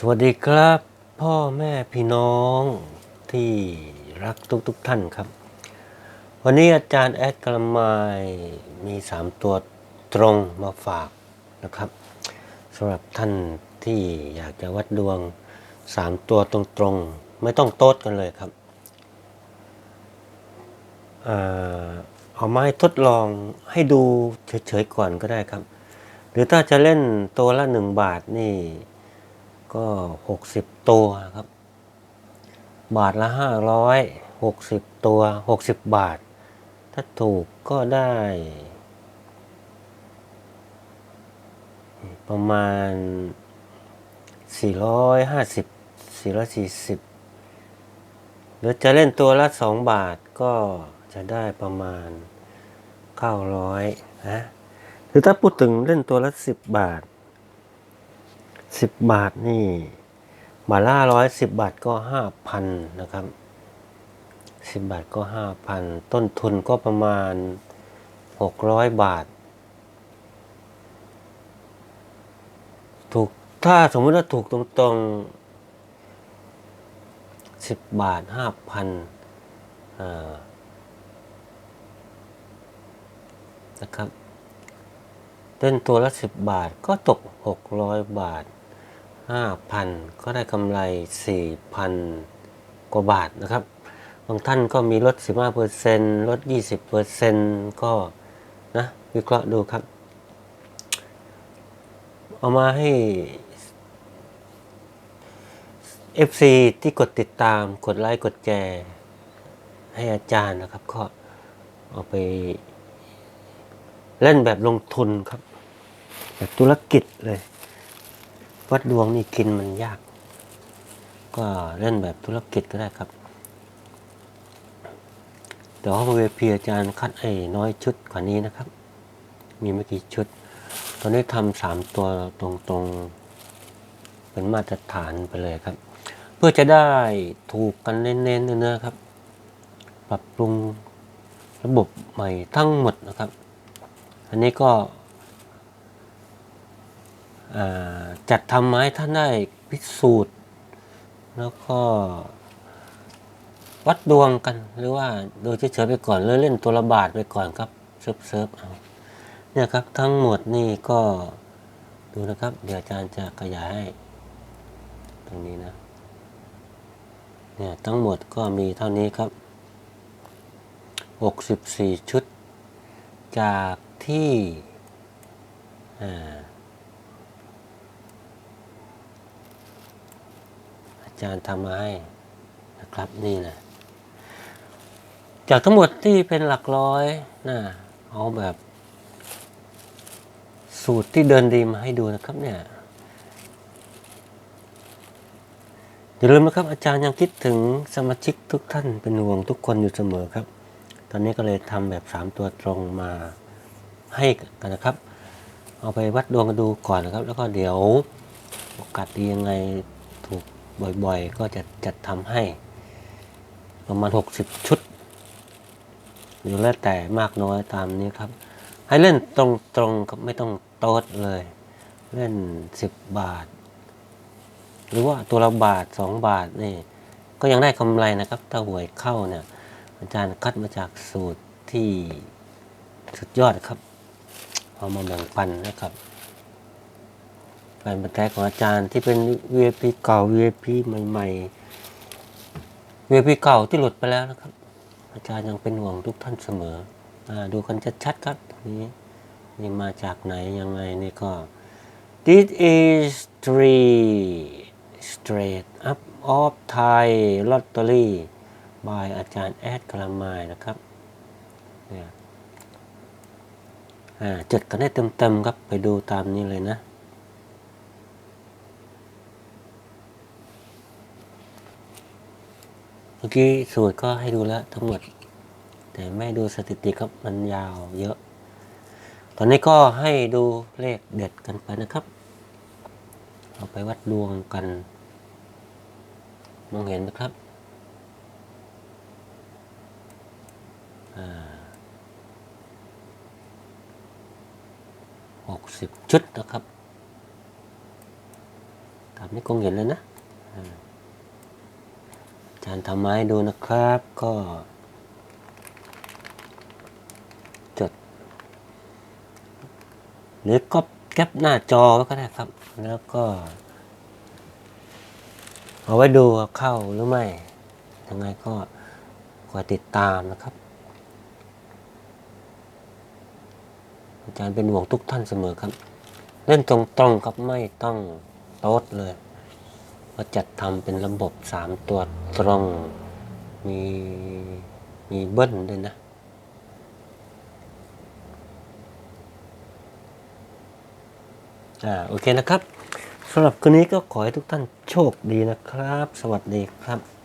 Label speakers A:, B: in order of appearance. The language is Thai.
A: สวัสดีครับ พ่อแม่พี่น้องที่รักทุกทุกๆท่านครับ วันนี้อาจารย์แอดกระมายมีสามตัวตรงมาฝากนะครับสำหรับท่านที่อยากจะวัดดวงสามตัวตรงๆ ไม่ต้องโต๊ดกันเลยครับ เอ่อเอามาให้ทดลองให้ดูเฉยๆก่อนก็ได้ครับ หรือถ้าจะเล่นตัวละหนึ่งบาทนี่ ก็หกสิบตัวครับ บาทละห้าร้อยหกสิบตัวหกสิบบาท ถ้าถูกก็ได้ ประมาณสี่ร้อยห้าสิบสี่ร้อยสี่สิบหรือจะเล่นตัวละสองบาทก็จะได้ประมาณเก้าร้อยนะหรือถ้าพูดถึงเล่นตัวละสิบบาท สิบบาทนี่บาทละร้อยสิบบาทก็ห้าพันนะครับสิบบาทก็ห้าพันต้นทุนก็ประมาณหกร้อยบาท ถูกถ้าสมมติว่าถูกตรงๆสิบบาทห้าพันนะครับเล่นตัวละสิบบาทก็ตกหกร้อยบาท ห้าพันก็ได้กำไรสี่พันกว่าบาทนะครับ บางท่านก็มีลด 15เปอร์เซ็นลด 20เปอร์เซ็นก็นะวิเคราะห์ดูครับ เอามาให้ FC ที่กดติดตามกดไลค์กดแชร์ให้อาจารย์นะครับ ก็เอาไปเล่นแบบลงทุนครับ แบบธุรกิจเลย วัดดวงนี่กินมันยาก ก็เล่นแบบธุรกิจก็ได้ครับ แต่ว่าเวพีอาจารย์คัดไอ้น้อยชุดกว่านี้นะครับ มีไม่กี่ชุด ตอนนี้ทำสามตัวตรงๆ เป็นมาตรฐานไปเลยครับ เพื่อจะได้ถูกกันเน้นๆเนื้อครับ ปรับปรุงระบบใหม่ทั้งหมดนะครับ อันนี้ก็ จัดทำไม้ท่านได้พิสูจน์ แล้วก็วัดดวงกันหรือว่าโดยเฉยๆไปก่อนหรือเล่นตัวระบาดไปก่อนครับเซิร์ฟเซิร์ฟเอาเนี่ยครับทั้งหมดนี่ก็ดูนะครับ เดี๋ยวอาจารย์จะขยายให้ตรงนี้นะเนี่ยทั้งหมดก็มีเท่านี้ครับ 64 ชุด จากที่อ่าอา จารย์ทำมาให้นะครับนี่นะจากทั้งหมดที่เป็นหลักร้อยนะเอาแบบ สูตรที่เดินดีมาให้ดูนะครับเนี่ยอย่าลืมนะครับอาจารย์ยังคิดถึงสมาชิกทุกท่านเป็นห่วงทุกคนอยู่เสมอครับ ตอนนี้ก็เลยทำแบบสามตัวตรงมาให้กันนะครับ เอาไปวัดดวงกันดูก่อนนะครับ แล้วก็เดี๋ยวโอกาสดียังไง บ่อยๆ ก็จะจัดทำให้ประมาณ 60 ชุดหรือแล้วแต่มากน้อยตามนี้ครับ ให้เล่นตรงๆครับไม่ต้องโต๊ดเลย เล่น 10 บาท หรือว่าตัวละบาทสองบาทนี่ก็ยังได้กำไรนะครับ ถ้าหวยเข้าเนี่ยอาจารย์คัดมาจากสูตรที่สุดยอดครับ เอามาแบ่งปันนะครับ แฟนบันแท้ของอาจารย์ที่เป็น VIP เก่า VIP ใหม่ๆ VIP เก่าที่หลุดไปแล้วนะครับ อาจารย์ยังเป็นห่วงทุกท่านเสมออดูกันชัดๆครับตรงนี้นี่มาจากไหนยังไงนี่ก็ This is three straight up of Thai lottery by อาจารย์แอดกลามายนะครับเนี่ยอ่าจดกันได้เต็มๆครับไปดูตามนี้เลยนะ มื่อกี้สูตรก็ให้ดูแล้วทั้งหมด แต่ไม่ดูสถิติครับมันยาวเยอะ ตอนนี้ก็ให้ดูเลขเด็ดกันไปนะครับเอาไปวัดดวงกัน มองเห็นนะครับหกสิบชุดนะครับ ตามที่คงเห็นแล้วนะ อ่ารทำไม้ดูนะครับ ก็ จด หรือก็แคปหน้าจอไว้ก็ได้ครับ แล้วก็ เอาไว้ดูเข้าหรือไม่ ยังไงก็คอยติดตามนะครับ อาจารย์เป็นห่วงทุกท่านเสมอครับ เล่นตรงๆครับไม่ต้องโต๊ดเลย ว่าจัดทำเป็นระบบสามตัวตรง มีมีเบิ้ลด้วยนะ อ่า โอเคนะครับสำหรับคืนนี้ก็ขอให้ทุกท่านโชคดีนะครับ สวัสดีครับ